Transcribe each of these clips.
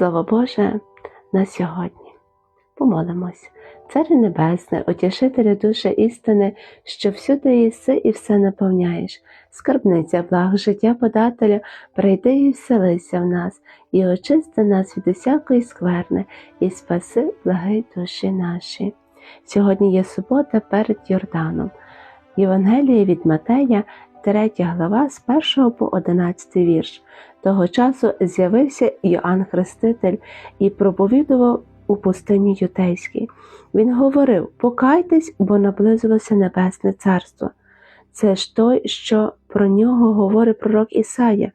Слово Боже на сьогодні. Помолимось. Царю Небесне, утішителю душі істини, що всюди єси і все наповняєш, скарбниця благ життя подателя, прийди і вселися в нас, і очисти нас від усякої скверни, і спаси благи душі наші. Сьогодні є субота перед Йорданом. Євангеліє від Матея, 3 глава з 1 по 11 вірш. Того часу з'явився Йоанн Хреститель і проповідував у пустині Ютейській. Він говорив: Покайтесь, бо наблизилося Небесне Царство. Це ж той, що про нього говорить пророк Ісая,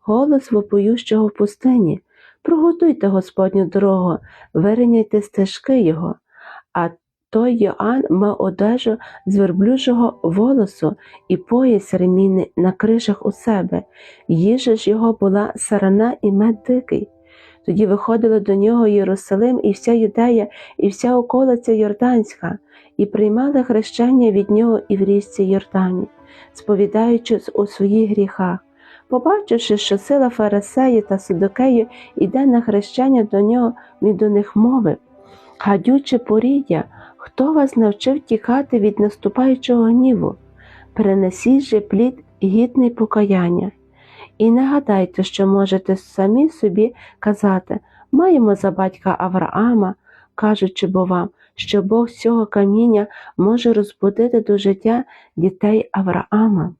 голос вопоющого в пустині. Приготуйте Господню дорогу, вирівняйте стежки Його. А той Йоанн мав одежу з верблюжого волосу і пояс ремінний на кришах у себе. Їжа ж його була сарана і мед дикий. Тоді виходили до нього Єрусалим і вся Юдея, і вся околиця Йорданська, і приймали хрещення від нього і в річці Йордані, сповідаючи у своїх гріхах. Побачивши, що сила Фарисеї та Садокею іде на хрещення до нього, він до них мовив Гадюче поріддя, хто вас навчив тікати від наступаючого гніву? Перенесіть же плід гідний покаяння. І не гадайте, що можете самі собі казати, маємо за батька Авраама, кажучи бо вам, що Бог з цього каміння може розбудити до життя дітей Авраама.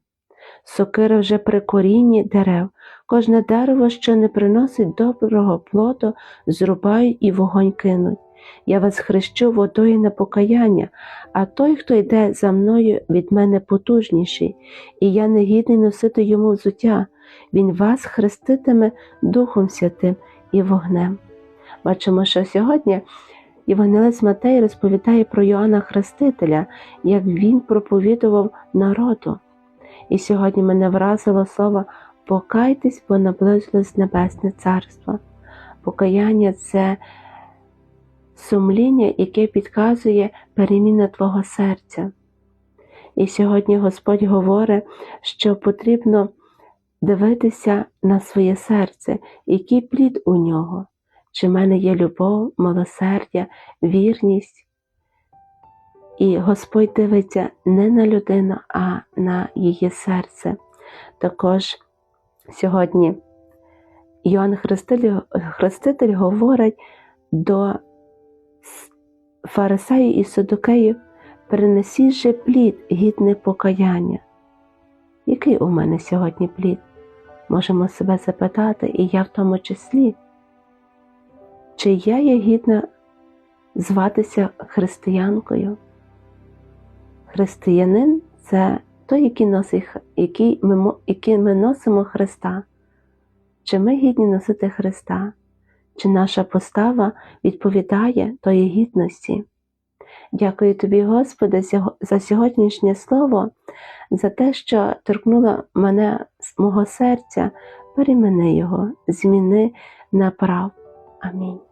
Сокира вже при корінні дерев, кожне дерево, що не приносить доброго плоду, зрубають і вогонь кинуть. Я вас хрещу водою на покаяння, а той, хто йде за мною, від мене потужніший, і я не гідний носити йому взуття. Він вас хреститиме Духом Святим і вогнем. Бачимо, що сьогодні Євангелець Матей розповідає про Йоанна Хрестителя, як він проповідував народу. І сьогодні мене вразило слово покайтесь, бо наблизилось Небесне Царство. Покаяння це сумління, яке підказує переміна Твого серця. І сьогодні Господь говорить, що потрібно дивитися на своє серце, який плід у нього, чи в мене є любов, милосердя, вірність. І Господь дивиться не на людину, а на її серце. Також сьогодні Йоанн Хреститель, говорить до фарисею і Садокею, принесіть же плід гідне покаяння. Який у мене сьогодні плід? Можемо себе запитати, і я в тому числі, чи я є гідна зватися християнкою? Християнин це той, який, носить, який, ми, який ми носимо Христа. Чи ми гідні носити Христа? Чи наша постава відповідає тої гідності? Дякую тобі, Господи, за сьогоднішнє слово, за те, що торкнуло мене з мого серця, перемени його, зміни направ. Амінь.